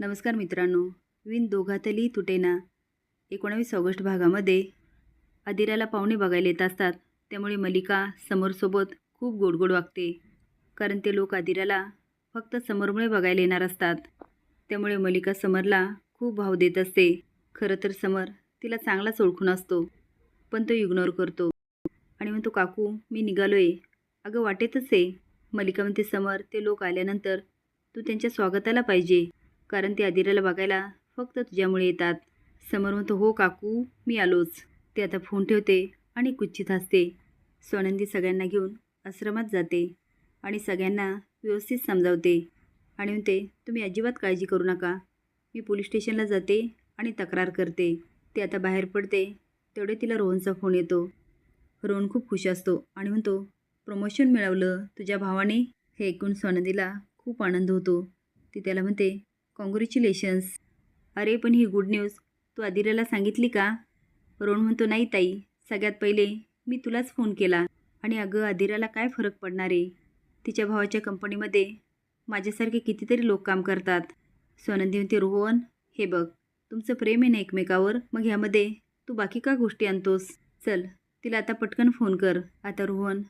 नमस्कार मित्रांनो. विण दोघातली तुटेना एकोणावीस ऑगस्ट भागामध्ये अदिराला पाहुणे बघायला येत असतात. त्यामुळे मलिका समरसोबत खूप गोडगोड वागते. कारण ते लोक अदिराला फक्त समरमुळे बघायला येणार असतात. त्यामुळे मलिका समरला खूप भाव देत असते. खरं तर समर तिला चांगलाच ओळखून असतो. पण तो इग्नोर करतो. आणि म्हणतो काकू मी निघालोय. अगं वाटेतच आहे मलिका म्हणते समर ते लोक आल्यानंतर तू त्यांच्या स्वागताला पाहिजे. कारण ते आदिराला बघायला फक्त तुझ्यामुळे येतात. समोर म्हणतो हो काकू मी आलोच. ते आता फोन ठेवते आणि कुच्छित हसते. सोनंदी सगळ्यांना घेऊन आश्रमात जाते आणि सगळ्यांना व्यवस्थित समजावते आणि म्हणते तुम्ही अजिबात काळजी करू नका. मी पोलीस स्टेशनला जाते आणि तक्रार करते. ते आता बाहेर पडते तेवढे तिला रोहनचा फोन येतो. रोहन खूप खुश असतो आणि म्हणतो प्रमोशन मिळवलं तुझ्या भावाने? हे ऐकून सोनंदीला खूप आनंद होतो. ती त्याला म्हणते कॉंग्रॅच्युलेशन्स अरे पण ही गुड न्यूज तू आदिराला सांगितली का? रोहन म्हणतो नाही ताई. सगळ्यात पहिले मी तुलाच फोन केला. आणि अगं आदिराला काय फरक पडणार आहे? तिच्या भावाच्या कंपनीमध्ये माझ्यासारखे कितीतरी लोक काम करतात. सोनंदी म्हणते रोहन हे बघ. तुमचं प्रेम आहे ना एकमेकावर? मग ह्यामध्ये तू बाकी का गोष्टी आणतोस? चल तिला आता पटकन फोन कर. आता रोहन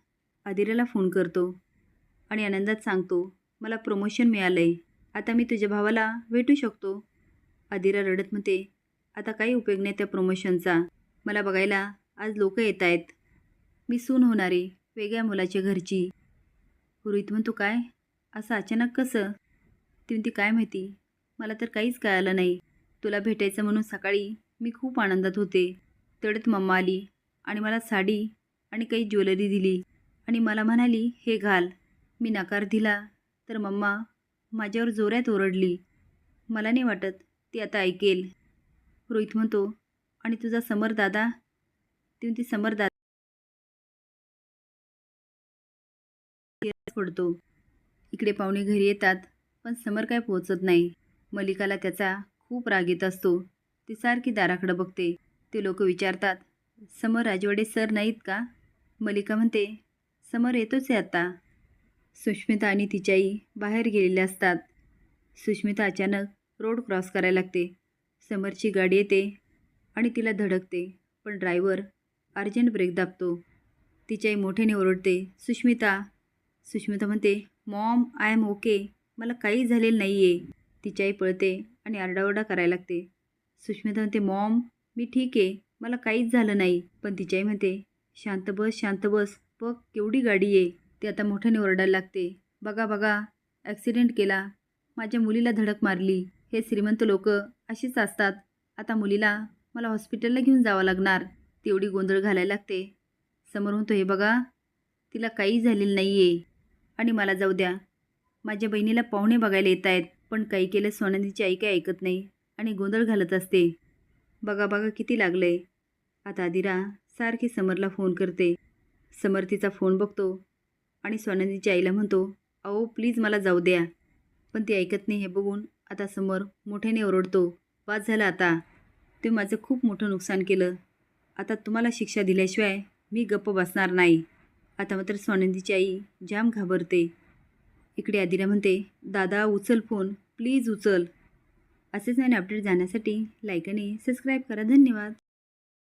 आदिराला फोन करतो आणि आनंदात सांगतो मला प्रमोशन मिळालं आहे आता मी तुझ्या भावाला भेटू शकतो. आदिरा रडत म्हणते आता काही उपयोग नाही त्या प्रमोशनचा मला बघायला आज लोक येत आहेत. मी सून होणारी वेगळ्या मुलाच्या घरची. रोहित म्हणतो काय? असं अचानक कसं? ती म्हणते काय माहिती. मला तर काहीच कळालं नाही. तुला भेटायचं म्हणून सकाळी मी खूप आनंदात होते. तेवढ्यात मम्मा आली आणि मला साडी आणि काही ज्वेलरी दिली आणि मला म्हणाली हे घाल. मी नकार दिला तर मम्मा माझ्यावर जोरात ओरडली. मला नाही वाटत ती आता ऐकेल. रोहित म्हणतो आणि तुझा समर दादा? ती समर दादा पडतो इकडे पाहुणे घरी येतात पण समर काय पोहोचत नाही. मलिकाला त्याचा खूप राग येत असतो. ती सारखी दाराकडं बघते. ते लोक विचारतात समर राजवाडे सर नाहीत का? मलिका म्हणते समर येतोच आहे आता. सुष्मिता आणि तिची आई बाहेर गेलेल्या असतात. सुष्मिता अचानक रोड क्रॉस करायला लागते. समरची गाडी येते आणि तिला धडकते पण ड्रायव्हर अर्जंट ब्रेक दाबतो. तिची आई मोठ्याने ओरडते सुष्मिता सुष्मिता म्हणते मॉम आय एम ओके मला काही झालेलं नाही आहे तिची आई पळते आणि आरडाओरडा करायला लागते. सुष्मिता म्हणते मॉम मी ठीक आहे मला काहीच झालं नाही. पण तिची आई म्हणते शांत बस शांत बस बघ केवढी गाडी आहे. ती आता मोठ्याने ओरडायला लागते. बघा बघा ॲक्सिडेंट केला. माझ्या मुलीला धडक मारली. हे श्रीमंत लोक अशीच असतात. आता मुलीला मला हॉस्पिटलला घेऊन जावं लागणार. तेवढी गोंधळ घालायला लागते. समोर तो हे बघा तिला काही झालेलं नाही आहे आणि मला जाऊ द्या. माझ्या बहिणीला पाहुणे बघायला येत आहेत पण काही केलं सोनंदीची आई काही ऐकत नाही आणि गोंधळ घालत असते. बघा बघा किती लागलं आहे आता आदिरा सारखी समरला फोन करते. समर तिचा फोन बघतो. आणि स्वानंदीच्या आईला म्हणतो अहो प्लीज मला जाऊ द्या. पण ती ऐकत नाही हे बघून आता समोर मोठ्याने ओरडतो वाद झाला आता. ते माझं खूप मोठं नुकसान केलं. आता तुम्हाला शिक्षा दिल्याशिवाय मी गप्प बसणार नाही. आता मात्र सोनंदीची आई जाम घाबरते. इकडे आदिला म्हणते दादा उचल फोन. प्लीज उचल. असेच नवीन अपडेट जाण्यासाठी लाईक आणि सबस्क्राईब करा. धन्यवाद.